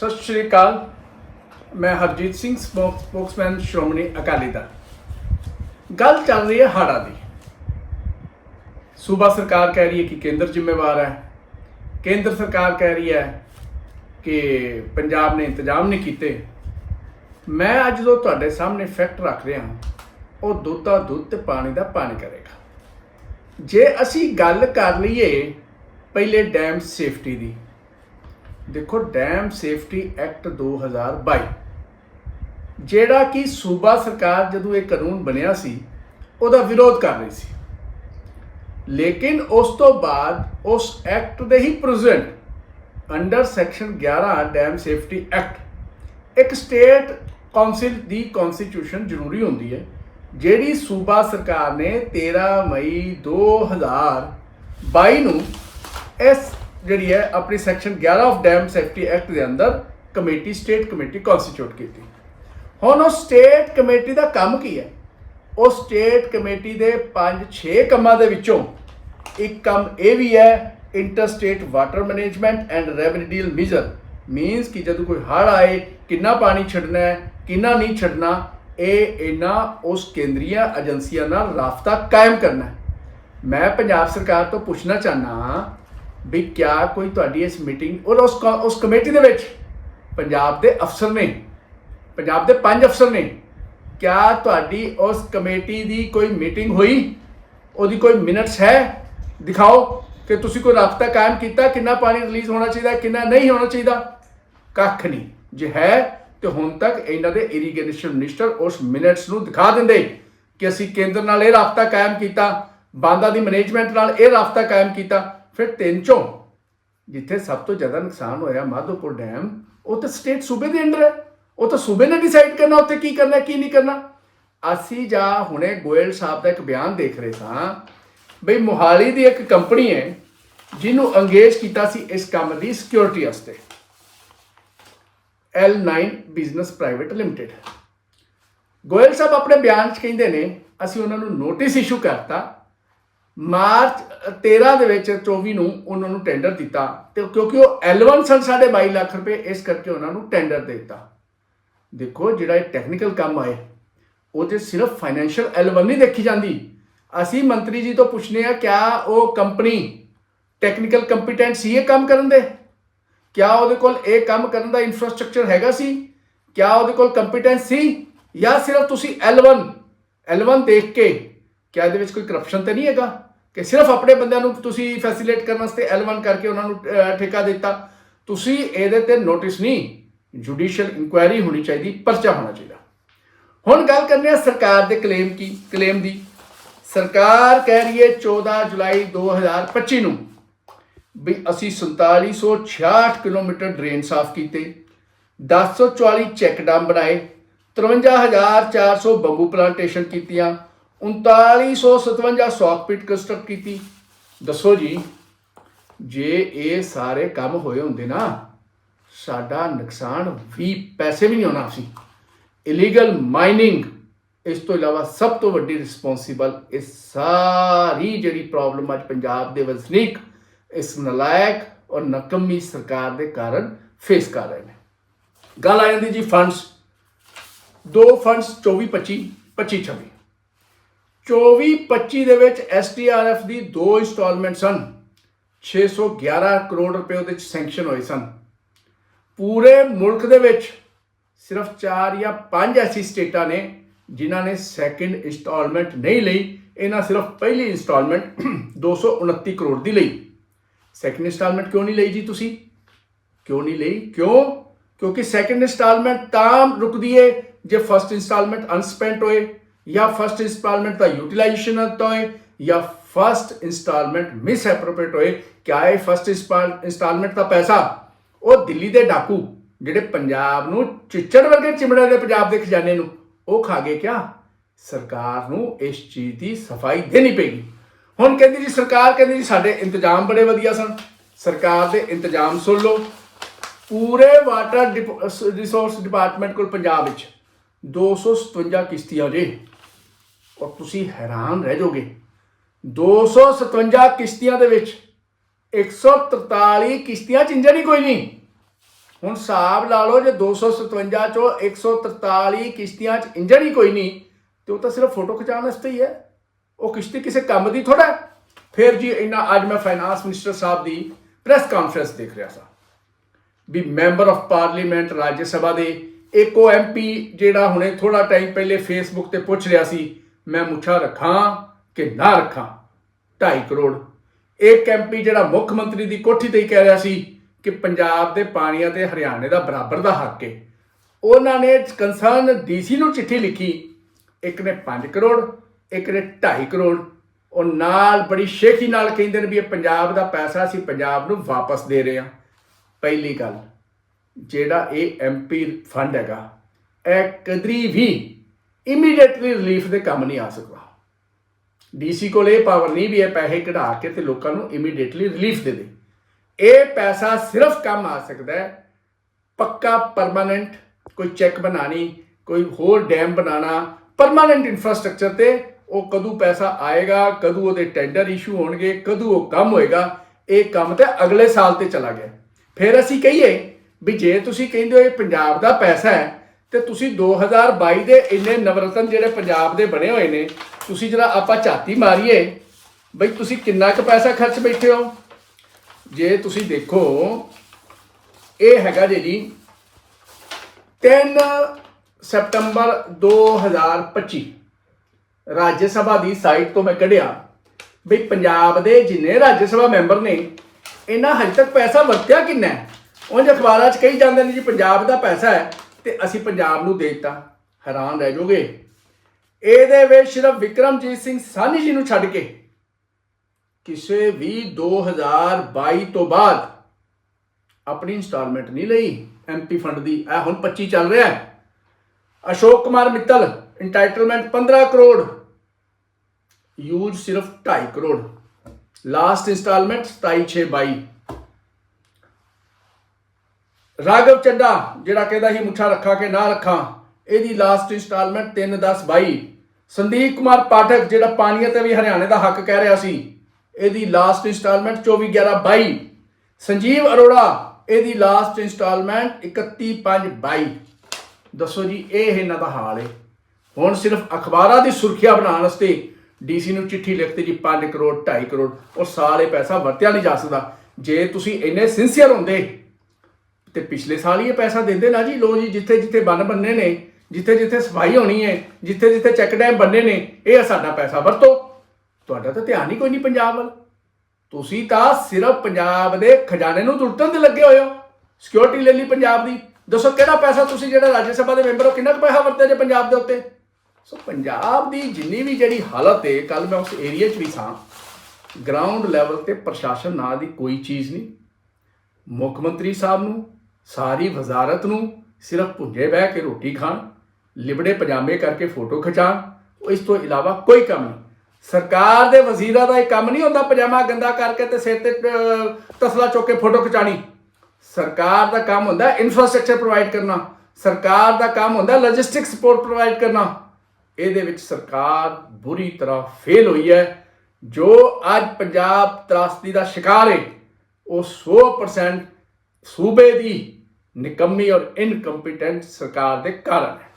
ਸਤਿ ਸ਼੍ਰੀ ਅਕਾਲ। ਮੈਂ ਹਰਜੀਤ ਸਿੰਘ, ਸਪੋਕ- ਸਪੋਕਸਮੈਨ ਸ਼੍ਰੋਮਣੀ ਅਕਾਲੀ ਦਲ। ਗੱਲ ਚੱਲ ਰਹੀ ਹੈ ਹਾੜਾ ਦੀ। ਸੂਬਾ ਸਰਕਾਰ ਕਹਿ ਰਹੀ ਹੈ ਕਿ ਕੇਂਦਰ ਜ਼ਿੰਮੇਵਾਰ ਹੈ। ਕੇਂਦਰ ਸਰਕਾਰ ਕਹਿ ਰਹੀ ਹੈ ਕਿ ਪੰਜਾਬ ਨੇ ਇੰਤਜ਼ਾਮ ਨਹੀਂ ਕੀਤੇ। ਮੈਂ ਅੱਜ ਜੋ ਤੁਹਾਡੇ ਸਾਹਮਣੇ ਫੈਕਟ ਰੱਖ ਰਿਹਾ ਹਾਂ, ਉਹ ਦੁੱਧ ਦਾ ਦੁੱਧ ਤੇ ਪਾਣੀ ਦਾ ਪਾਣੀ ਕਰੇਗਾ। ਜੇ ਅਸੀਂ ਗੱਲ ਕਰ ਲਈਏ ਪਹਿਲੇ ਡੈਮ ਸੇਫਟੀ ਦੀ ਦੇਖੋ ਡੈਮ ਸੇਫਟੀ ਐਕਟ 2022 ਜਿਹੜਾ ਕਿ ਸੂਬਾ ਸਰਕਾਰ ਜਦੋਂ ਇਹ ਕਾਨੂੰਨ ਬਣਿਆ ਸੀ, ਉਹਦਾ ਵਿਰੋਧ ਕਰ ਰਹੀ ਸੀ। ਲੇਕਿਨ ਉਸ ਤੋਂ ਬਾਅਦ ਉਸ ਐਕਟ ਦੇ ਹੀ present under section 11 dam safety act ਇੱਕ ਸਟੇਟ ਕਾਉਂਸਲ ਦੀ ਕਨਸਟੀਟਿਊਸ਼ਨ ਜ਼ਰੂਰੀ ਹੁੰਦੀ ਹੈ, ਜਿਹੜੀ ਸੂਬਾ ਸਰਕਾਰ ਨੇ 13 ਮਈ 2022 ਨੂੰ ਇਸ ਜਿਹੜੀ ਹੈ ਆਪਣੀ section 11 of dam safety act ਦੇ ਅੰਦਰ ਕਮੇਟੀ ਸਟੇਟ ਕਮੇਟੀ ਕਨਸਟੀਟਿਊਟ ਕੀਤੀ। ਹੁਣ ਉਹ ਸਟੇਟ ਕਮੇਟੀ ਦਾ ਕੰਮ ਕੀ ਹੈ? ਉਹ ਸਟੇਟ ਕਮੇਟੀ ਦੇ 5-6 ਕੰਮਾਂ ਦੇ ਵਿੱਚੋਂ ਇੱਕ ਕੰਮ ਇਹ ਵੀ ਹੈ interstate water management and remedial measure means ਕਿ ਜਦੋਂ ਕੋਈ ਹੜ੍ਹ ਆਏ, ਕਿੰਨਾ ਪਾਣੀ ਛੱਡਣਾ ਹੈ, ਕਿੰਨਾ ਨਹੀਂ ਛੱਡਣਾ, ਇਹ ਇਹਨਾਂ ਉਸ ਕੇਂਦਰੀय ਏਜੰਸੀਆਂ ਨਾਲ ਰਾਬਤਾ ਕਾਇਮ ਕਰਨਾ ਹੈ। ਮੈਂ ਪੰਜਾਬ ਸਰਕਾਰ ਤੋਂ ਪੁੱਛਣਾ ਚਾਹਨਾ ਹਾਂ ਵੀ ਕਿਆ ਕੋਈ ਤੁਹਾਡੀ ਇਸ ਮੀਟਿੰਗ ਔਰ ਉਸ ਕ- ਉਸ ਕਮੇਟੀ ਦੇ ਵਿੱਚ ਪੰਜਾਬ ਦੇ ਅਫਸਰ ਨੇ, ਪੰਜਾਬ ਦੇ ਪੰਜ ਅਫਸਰ ਨੇ, ਕਿਆ ਤੁਹਾਡੀ ਉਸ ਕਮੇਟੀ ਦੀ ਕੋਈ ਮੀਟਿੰਗ ਹੋਈ? ਉਹਦੀ ਕੋਈ ਮਿੰਟਸ ਹੈ? ਦਿਖਾਓ ਕਿ ਤੁਸੀਂ ਕੋਈ ਰਾਬਤਾ ਕਾਇਮ ਕੀਤਾ, ਕਿੰਨਾ ਪਾਣੀ ਰਿਲੀਜ਼ ਹੋਣਾ ਚਾਹੀਦਾ, ਕਿੰਨਾ ਨਹੀਂ ਹੋਣਾ ਚਾਹੀਦਾ? ਕੱਖ ਨਹੀਂ। ਜੇ ਹੈ, ਤੇ ਹੁਣ ਤੱਕ ਇਹਨਾਂ ਦੇ ਇਰੀਗੇਸ਼ਨ ਮਿਨਿਸਟਰ ਉਸ ਮਿੰਟਸ ਨੂੰ ਦਿਖਾ ਦਿੰਦੇ ਕਿ ਅਸੀਂ ਕੇਂਦਰ ਨਾਲ ਇਹ ਰਾਬਤਾ ਕਾਇਮ ਕੀਤਾ, ਬਾਂਦਾ ਦੀ ਮੈਨੇਜਮੈਂਟ ਨਾਲ ਇਹ ਰਾਬਤਾ ਕਾਇਮ ਕੀਤਾ। ਫਿਰ ਤਿੰਨ ਚੋਂ, ਜਿੱਥੇ ਸਭ ਤੋਂ ਜ਼ਿਆਦਾ ਨੁਕਸਾਨ ਹੋਇਆ ਮਾਧੋਪੁਰ ਡੈਮ, ਉਹ ਤਾਂ ਸਟੇਟ ਸੂਬੇ ਦੇ ਅੰਡਰ ਹੈ। ਉਹ ਤਾਂ ਸੂਬੇ ਨੇ ਡਿਸਾਈਡ ਕਰਨਾ ਉੱਥੇ ਕੀ ਕਰਨਾ, ਕੀ ਨਹੀਂ ਕਰਨਾ। ਅਸੀਂ ਜਾਂ ਹੁਣੇ ਗੋਇਲ ਸਾਹਿਬ ਦਾ ਇੱਕ ਬਿਆਨ ਦੇਖ ਰਹੇ ਸਾਂ, ਬਈ ਮੋਹਾਲੀ ਦੀ ਇੱਕ ਕੰਪਨੀ ਹੈ, ਜਿਹਨੂੰ ਅੰਗੇਜ ਕੀਤਾ ਸੀ ਇਸ ਕੰਮ ਦੀ ਸਿਕਿਉਰਿਟੀ ਵਾਸਤੇ। L9 business private limited Goyal ਸਾਹਿਬ ਆਪਣੇ ਬਿਆਨ 'ਚ ਕਹਿੰਦੇ ਨੇ, ਅਸੀਂ ਉਹਨਾਂ ਨੂੰ ਨੋਟਿਸ ਇਸ਼ੂ ਕਰਤਾ ਮਾਰਚ 13 ਦੇ ਵਿੱਚ 24 ਨੂੰ ਉਹਨਾਂ ਨੂੰ ਟੈਂਡਰ ਦਿੱਤਾ ਤੇ ਕਿਉਂਕਿ ਉਹ L1 ਸਨ 22 ਲੱਖ ਰੁਪਏ, ਇਸ ਕਰਕੇ ਉਹਨਾਂ ਨੂੰ ਟੈਂਡਰ ਦੇ ਦਿੱਤਾ। ਦੇਖੋ ਜਿਹੜਾ ਇਹ ਟੈਕਨੀਕਲ ਕੰਮ ਆਏ ਉਹ ਤੇ ਸਿਰਫ ਫਾਈਨੈਂਸ਼ੀਅਲ L1 ਨਹੀਂ ਦੇਖੀ ਜਾਂਦੀ। ਅਸੀਂ ਮੰਤਰੀ ਜੀ ਤੋਂ ਪੁੱਛਨੇ ਆ ਕਿਆ ਉਹ ਕੰਪਨੀ ਟੈਕਨੀਕਲ ਕੰਪੀਟੈਂਟ ਸੀ ਇਹ ਕੰਮ ਕਰਨ ਦੇ? ਕਿਆ ਉਹਦੇ ਕੋਲ ਇਹ ਕੰਮ ਕਰਨ ਦਾ ਇਨਫਰਾਸਟ੍ਰਕਚਰ ਹੈਗਾ ਸੀ? ਕਿਆ ਉਹਦੇ ਕੋਲ ਕੰਪੀਟੈਂਸ ਸੀ? ਜਾਂ ਸਿਰਫ ਤੁਸੀਂ L1 L1 ਦੇਖ ਕੇ ਕਿਆ ਇਹਦੇ ਵਿੱਚ ਕੋਈ ਕਰਪਸ਼ਨ ਤਾਂ ਨਹੀਂ ਹੈਗਾ? ਕਿ ਸਿਰਫ ਆਪਣੇ ਬੰਦਿਆਂ ਨੂੰ ਤੁਸੀਂ ਫੈਸਿਲਿਟੇਟ ਕਰਨ ਵਾਸਤੇ L1 ਕਰਕੇ ਉਹਨਾਂ ਨੂੰ ਠੇਕਾ ਦਿੱਤਾ, ਤੁਸੀਂ ਇਹਦੇ ਤੇ ਨੋਟਿਸ ਨਹੀਂ ਜੁਡੀਸ਼ੀਅਲ ਇਨਕੁਆਇਰੀ ਹੋਣੀ ਚਾਹੀਦੀ, ਪਰਚਾ ਹੋਣਾ ਚਾਹੀਦਾ। ਹੁਣ ਗੱਲ ਕਰਨੀ ਹੈ ਸਰਕਾਰ ਦੇ ਕਲੇਮ ਕੀ ਕਲੇਮ ਦੀ। ਸਰਕਾਰ ਕਹਿ ਰਹੀ ਹੈ 14 ਜੁਲਾਈ 2025 ਨੂੰ ਵੀ ਅਸੀਂ 4766 ਕਿਲੋਮੀਟਰ ਡਰੇਨ ਸਾਫ਼ ਕੀਤੇ 1044 ਚੈੱਕ ਡੈਮ ਬਣਾਏ 53400 ਬੰਬੂ ਪਲਾਂਟੇਸ਼ਨ ਕੀਤੀਆਂ 3957 ਸੌਕ ਪਿਟ ਕੰਸਟਰਕਟ ਕੀਤੀ। ਦੱਸੋ ਜੀ, ਜੇ ਇਹ ਸਾਰੇ ਕੰਮ ਹੋਏ ਹੁੰਦੇ ਨਾ, ਸਾਡਾ ਨੁਕਸਾਨ ਵੀ ਪੈਸੇ ਵੀ ਨਹੀਂ ਹੋਣਾ ਸੀ। ਇਲੀਗਲ ਮਾਈਨਿੰਗ ਇਸ ਤੋਂ ਇਲਾਵਾ ਸਭ ਤੋਂ ਵੱਡੀ ਰਿਸਪੌਂਸਿਬਲ ਇਹ ਸਾਰੀ ਜਿਹੜੀ ਪ੍ਰੋਬਲਮ ਅੱਜ ਪੰਜਾਬ ਦੇ ਵਸਨੀਕ ਇਸ ਨਲਾਇਕ ਔਰ ਨਕਮੀ ਸਰਕਾਰ ਦੇ ਕਾਰਨ ਫੇਸ ਕਰ ਰਹੇ ਨੇ। ਗੱਲ ਆ ਜਾਂਦੀ ਜੀ ਫੰਡਸ ਦੋ ਫੰਡਸ 24 25 25 26 24 25 ਦੇ ਵਿੱਚ ਐਸਟੀਆਰਐਫ ਦੀ ਦੋ ਇੰਸਟਾਲਮੈਂਟ ਸਨ। 611 ਕਰੋੜ ਰੁਪਏ ਉਹਦੇ ਚ ਸੈਂਕਸ਼ਨ ਹੋਏ ਸਨ। ਪੂਰੇ ਮੁਲਕ ਦੇ ਵਿੱਚ ਸਿਰਫ 4 ਜਾਂ 5 ਐਸੀ ਸਟੇਟਾਂ ਨੇ ਜਿਨ੍ਹਾਂ ਨੇ ਸੈਕੰਡ ਇੰਸਟਾਲਮੈਂਟ ਨਹੀਂ ਲਈ। ਇਹਨਾਂ ਸਿਰਫ ਪਹਿਲੀ ਇੰਸਟਾਲਮੈਂਟ 229 ਕਰੋੜ ਦੀ ਲਈ। ਸੈਕੰਡ ਇੰਸਟਾਲਮੈਂਟ ਕਿਉਂ ਨਹੀਂ ਲਈ ਜੀ ਤੁਸੀਂ? ਕਿਉਂ ਨਹੀਂ ਲਈ? ਕਿਉਂ? ਕਿਉਂਕਿ ਸੈਕੰਡ ਇੰਸਟਾਲਮੈਂਟ ਤਾਂ ਰੁਕਦੀ ਏ ਜੇ ਫਰਸਟ ਇੰਸਟਾਲਮੈਂਟ ਅਨਸਪੈਂਟ ਹੋਏ। ਜਾਂ ਫਰਸਟ ਇੰਸਟਾਲਮੈਂਟ ਦਾ ਯੂਟਿਲਾਈਜੇਸ਼ਨ ਹੁੰਦਾ ਹੋਏ, ਜਾਂ ਫਰਸਟ ਇੰਸਟਾਲਮੈਂਟ ਮਿਸ ਐਪਰੋਪ੍ਰੀਏਟ ਹੋਏ ਕਿਆ ਇਹ ਫਰਸਟ ਇੰਸਟਾਲਮੈਂਟ ਦਾ ਪੈਸਾ, ਉਹ ਦਿੱਲੀ ਦੇ ਡਾਕੂ, ਜਿਹੜੇ ਪੰਜਾਬ ਨੂੰ ਚਿੱਚੜ ਵਰਗੇ ਚਿਮੜੇ ਦੇ ਪੰਜਾਬ ਦੇ ਖਜ਼ਾਨੇ ਨੂੰ, ਉਹ ਖਾ ਗਏ ਕਿਆ? ਸਰਕਾਰ ਨੂੰ ਇਸ ਚੀਜ਼ ਦੀ ਸਫ਼ਾਈ ਦੇਣੀ ਪਏਗੀ। ਹੁਣ ਕਹਿੰਦੀ ਜੀ ਸਰਕਾਰ, ਕਹਿੰਦੀ ਜੀ ਸਾਡੇ ਇੰਤਜ਼ਾਮ ਬੜੇ ਵਧੀਆ ਸਨ। ਸਰਕਾਰ ਦੇ ਇੰਤਜ਼ਾਮ ਸੁਣ ਲਓ। ਪੂਰੇ ਵਾਟਰ ਰਿਸੋਰਸ ਡਿਪਾਰਟਮੈਂਟ ਕੋਲ ਪੰਜਾਬ ਵਿੱਚ 257 ਕਿਸ਼ਤੀਆਂ ਜੇ ਔਰ ਤੁਸੀਂ ਹੈਰਾਨ ਰਹਿ ਜਾਓਗੇ। 257 ਕਿਸ਼ਤੀਆਂ ਦੇ ਵਿੱਚ 143 ਕਿਸ਼ਤੀਆਂ ਚ ਇੰਜਨ ਹੀ ਕੋਈ ਨਹੀਂ। ਹੁਣ ਹਿਸਾਬ ਲਾ ਲਓ ਜੇ 257 ਚੋਂ 143 ਕਿਸ਼ਤੀਆਂ 'ਚ ਇੰਜਣ ਹੀ ਕੋਈ ਨਹੀਂ, ਤੇ ਉਹ ਤਾਂ ਸਿਰਫ ਫੋਟੋ ਖਿਚਾਉਣ ਵਾਸਤੇ ਹੀ ਹੈ। ਉਹ ਕਿਸ਼ਤੀ ਕਿਸੇ ਕੰਮ ਦੀ ਥੋੜਾ ਫਿਰ ਜੀ ਇਹਨਾਂ ਅੱਜ ਮੈਂ ਫਾਈਨਾਂਸ ਮਿਨਿਸਟਰ ਸਾਹਿਬ ਦੀ ਪ੍ਰੈਸ ਕਾਨਫਰੰਸ ਦੇਖ ਰਿਹਾ ਸਾਂ। ਵੀ member of parliament Rajya Sabha ਦੇ ਇੱਕ ਇੱਕੋ ਐਮਪੀ ਜਿਹੜਾ ਹੁਣੇ ਥੋੜਾ ਟਾਈਮ ਪਹਿਲੇ ਫੇਸਬੁੱਕ ਤੇ ਪੁੱਛ ਰਿਹਾ ਸੀ ਮੈਂ ਮੁੱਛਾ ਰੱਖਾਂ ਕਿ ਨਾ ਰੱਖਾਂ? 2.5 ਕਰੋੜ। ਇੱਕ ਐਮਪੀ ਜਿਹੜਾ ਮੁੱਖ ਮੰਤਰੀ ਦੀ ਕੋਠੀ ਤੇ ਹੀ ਕਹਿ ਰਿਹਾ ਸੀ ਕਿ ਪੰਜਾਬ ਦੇ ਪਾਣੀਆਂ ਤੇ ਹਰਿਆਣੇ ਦਾ ਬਰਾਬਰ ਦਾ ਹੱਕ ਹੈ ਉਹਨਾਂ ਨੇ ਕੰਸਰਨ ਡੀਸੀ ਨੂੰ ਚਿੱਠੀ ਲਿਖੀ। ਇੱਕ ਨੇ 5 ਕਰੋੜ, ਇੱਕ ਨੇ 2.5 ਕਰੋੜ। ਉਹ ਨਾਲ ਬੜੀ ਸ਼ੇਖੀ ਨਾਲ ਕਹਿੰਦੇ ਨੇ ਵੀ ਇਹ ਪੰਜਾਬ ਦਾ ਪੈਸਾ ਅਸੀਂ ਪੰਜਾਬ ਨੂੰ ਵਾਪਸ ਦੇ ਰਹੇ ਹਾਂ। ਪਹਿਲੀ ਗੱਲ, ਜਿਹੜਾ ਇਹ ਐਮਪੀ ਫੰਡ ਹੈਗਾ, ਇਹ ਕਦਰੀ ਵੀ ਇਮੀਡੀਏਟਲੀ ਰਿਲੀਫ ਦੇ ਕੰਮ ਨਹੀਂ ਆ ਸਕਦਾ। ਡੀਸੀ ਕੋਲ ਇਹ ਪਾਵਰ ਨਹੀਂ ਵੀ ਇਹ ਪੈਸੇ ਕਢਾ ਕੇ ਤੇ ਲੋਕਾਂ ਨੂੰ ਇਮੀਡੀਏਟਲੀ ਰਿਲੀਫ ਦੇ ਦੇ। ਇਹ ਪੈਸਾ ਸਿਰਫ ਕੰਮ ਆ ਸਕਦਾ ਹੈ, ਪੱਕਾ ਪਰਮਾਨੈਂਟ ਕੋਈ ਚੈੱਕ ਬਣਾਣੀ ਕੋਈ ਹੋਰ ਡੈਮ ਬਣਾਣਾ ਪਰਮਾਨੈਂਟ ਇਨਫਰਾਸਟ੍ਰਕਚਰ ਤੇ ਉਹ ਕਦੋਂ ਪੈਸਾ ਆਏਗਾ, ਕਦੋਂ ਉਹਦੇ ਟੈਂਡਰ ਇਸ਼ੂ ਹੋਣਗੇ, ਕਦੋਂ ਉਹ ਕੰਮ ਹੋਏਗਾ, ਇਹ ਕੰਮ ਤੇ ਅਗਲੇ ਸਾਲ ਤੇ ਚਲਾ ਗਿਆ। ਫਿਰ ਅਸੀਂ ਕਹੀਏ ਵੀ ਜੇ ਤੁਸੀਂ ਕਹਿੰਦੇ ਹੋ ਇਹ ਪੰਜਾਬ ਦਾ ਪੈਸਾ ਹੈ ਤੇ ਤੁਸੀਂ 2022 ਦੇ ਇੰਨੇ ਨਵਰਤਨ ਜਿਹੜੇ ਪੰਜਾਬ ਦੇ ਬਣੇ ਹੋਏ ਨੇ, ਤੁਸੀਂ ਜਿਹੜਾ ਆਪਾਂ ਝਾਤੀ ਮਾਰੀਏ। ਬਈ ਤੁਸੀਂ ਕਿੰਨਾ ਕੁ ਪੈਸਾ ਖਰਚ ਬੈਠੇ ਹੋ? ਜੇ ਤੁਸੀਂ ਦੇਖੋ, ਇਹ ਹੈਗਾ ਜੀ ਜੀ 3 ਸਤੰਬਰ 2025 ਰਾਜ ਸਭਾ ਦੀ ਸਾਈਟ ਤੋਂ ਮੈਂ ਕੱਢਿਆ। ਬਈ ਪੰਜਾਬ ਦੇ ਜਿੰਨੇ ਰਾਜ ਸਭਾ ਮੈਂਬਰ ਨੇ, ਇਹਨਾਂ ਹਜੇ ਤੱਕ ਪੈਸਾ ਵਰਤਿਆ ਕਿੰਨਾ ਹੈ? ਉਂਝ ਅਖਬਾਰਾਂ 'ਚ ਕਹੀ ਜਾਂਦੇ ਨੇ ਜੀ, ਪੰਜਾਬ ਦਾ ਪੈਸਾ ਹੈ ਤੇ ਅਸੀਂ ਪੰਜਾਬ ਨੂੰ ਦੇ ਦਿੱਤਾ ਹੈਰਾਨ ਰਹਿ ਜਾਓਗੇ ਇਹਦੇ ਵਿੱਚ ਸਿਰਫ ਵਿਕਰਮਜੀਤ ਸਿੰਘ ਸਾਨੀ ਜੀ ਨੂੰ ਛੱਡ ਕੇ, ਕਿਸੇ ਵੀ 2022 ਤੋਂ ਬਾਅਦ ਆਪਣੀ ਇੰਸਟਾਲਮੈਂਟ ਨਹੀਂ ਲਈ ਐਮਪੀ ਫੰਡ ਦੀ। ਇਹ ਹੁਣ 25 ਚੱਲ ਰਿਹਾ ਹੈ। ਅਸ਼ੋਕ ਕੁਮਾਰ ਮਿੱਤਲ ਇੰਟਾਈਟਲਮੈਂਟ 15 ਕਰੋੜ ਯੂਜ਼ ਸਿਰਫ 2.5 ਕਰੋੜ। ਲਾਸਟ ਇਨਸਟਾਲਮੈਂਟ 27622 ਰਾਘਵ ਚੱਡਾ, ਜਿਹੜਾ ਕਹਿੰਦਾ ਸੀ ਮੁੱਠਾ ਰੱਖਾ ਕੇ ਨਾ ਰੱਖਾਂ, ਇਹਦੀ ਲਾਸਟ ਇਨਸਟਾਲਮੈਂਟ 31022 ਸੰਦੀਪ ਕੁਮਾਰ ਪਾਠਕ, ਜਿਹੜਾ ਪਾਣੀਆਂ ਤੇ ਵੀ ਹਰਿਆਣੇ ਦਾ ਹੱਕ ਕਹਿ ਰਿਹਾ ਸੀ, ਇਹਦੀ ਲਾਸਟ ਇਨਸਟਾਲਮੈਂਟ 241122 ਸੰਜੀਵ ਅਰੋੜਾ, ਇਹਦੀ ਲਾਸਟ ਇਨਸਟਾਲਮੈਂਟ 31522 ਦੱਸੋ ਜੀ, ਇਹ ਇਹਨਾਂ ਦਾ ਹਾਲ ਹੈ ਹੁਣ ਸਿਰਫ ਅਖਬਾਰਾਂ ਦੀ ਸੁਰਖੀਆਂ ਬਣਾਉਣ ਵਾਸਤੇ ਡੀਸੀ ਨੂੰ ਚਿੱਠੀ ਲਿਖਤੀ ਜੀ 5 ਕਰੋੜ 2.5 ਕਰੋੜ, ਉਹ ਸਾਲ ਪੈਸਾ ਵਰਤਿਆ ਨਹੀਂ ਜਾ ਸਕਦਾ। ਜੇ ਤੁਸੀਂ ਇੰਨੇ ਸਿੰਸੀਅਰ ਹੁੰਦੇ ਤੇ ਪਿਛਲੇ ਸਾਲ ਹੀ ਇਹ ਪੈਸਾ ਦਿੰਦੇ ਨਾ ਜੀ। ਲੋ ਜੀ, ਜਿੱਥੇ ਜਿੱਥੇ ਬੰਨ ਬੰਨੇ ਨੇ, ਜਿੱਥੇ ਜਿੱਥੇ ਸਫ਼ਾਈ ਹੋਣੀ ਹੈ, ਜਿੱਥੇ ਜਿੱਥੇ ਚੈੱਕ ਡੈਮ ਬੰਨੇ ਨੇ, ਇਹ ਸਾਡਾ ਪੈਸਾ। ਵਰਤੋ। ਤੁਹਾਡਾ ਤਾਂ ਧਿਆਨ ਹੀ ਕੋਈ ਨਹੀਂ ਪੰਜਾਬ ਵੱਲ। ਤੁਸੀਂ ਤਾਂ ਸਿਰਫ ਪੰਜਾਬ ਦੇ ਖਜ਼ਾਨੇ ਨੂੰ ਲੁੱਟਣ ਤੇ ਲੱਗੇ ਹੋਏ ਹੋ। ਸਿਕਿਉਰਿਟੀ ਲੈ ਲਈ ਪੰਜਾਬ ਦੀ। ਦੱਸੋ ਕਿਹੜਾ ਪੈਸਾ ਤੁਸੀਂ ਜਿਹੜਾ ਰਾਜ ਸਭਾ ਦੇ ਮੈਂਬਰ ਹੋ, ਕਿੰਨਾ ਕੁ ਪੈਸਾ ਵਰਤਿਆ ਜੇ ਪੰਜਾਬ ਦੇ ਉੱਤੇ? ਸੋ ਪੰਜਾਬ ਦੀ ਜਿੰਨੀ ਵੀ ਜਿਹੜੀ ਹਾਲਤ ਹੈ ਕੱਲ ਮੈਂ ਉਸ ਏਰੀਆ 'ਚ ਵੀ ਸਾਂ। ਗਰਾਊਂਡ ਲੈਵਲ ਤੇ ਪ੍ਰਸ਼ਾਸਨ ਨਾਂ ਦੀ ਕੋਈ ਚੀਜ਼ ਨਹੀਂ। ਮੁੱਖ ਮੰਤਰੀ ਸਾਹਿਬ ਨੂੰ ਸਾਰੀ ਵਜ਼ਾਰਤ ਨੂੰ ਸਿਰਫ ਭੁੰਜੇ ਬਹਿ ਕੇ ਰੋਟੀ ਖਾਣ, ਲਿਬੜੇ ਪਜਾਮੇ ਕਰਕੇ ਫੋਟੋ ਖਿਚਾਣ ਇਸ ਤੋਂ ਇਲਾਵਾ ਕੋਈ ਕੰਮ ਨਹੀਂ। ਸਰਕਾਰ ਦੇ ਵਜ਼ੀਰਾਂ ਦਾ ਇਹ ਕੰਮ ਨਹੀਂ ਹੁੰਦਾ ਪਜਾਮਾ ਗੰਦਾ ਕਰਕੇ ਤੇ ਸਿਰ ਤੇ ਤਸਲਾ ਚੁੱਕ ਕੇ ਫੋਟੋ ਖਿਚਾਣੀ। ਸਰਕਾਰ ਦਾ ਕੰਮ ਹੁੰਦਾ ਇਨਫਰਾਸਟ੍ਰਕਚਰ ਪ੍ਰੋਵਾਈਡ ਕਰਨਾ। ਸਰਕਾਰ ਦਾ ਕੰਮ ਹੁੰਦਾ ਲੌਜਿਸਟਿਕ ਸਪੋਰਟ ਪ੍ਰੋਵਾਈਡ ਕਰਨਾ। ਇਹਦੇ ਵਿੱਚ ਸਰਕਾਰ ਬੁਰੀ ਤਰ੍ਹਾਂ ਫੇਲ ਹੋਈ ਹੈ। ਜੋ ਅੱਜ ਪੰਜਾਬ ਤਰਾਸਦੀ ਦਾ ਸ਼ਿਕਾਰ ਹੈ, ਉਹ 100% ਸੂਬੇ ਦੀ ਨਿਕੰਮੀ ਔਰ ਇਨਕੰਪੀਟੈਂਟ ਸਰਕਾਰ ਦੇ ਕਾਰਨ ਹੈ।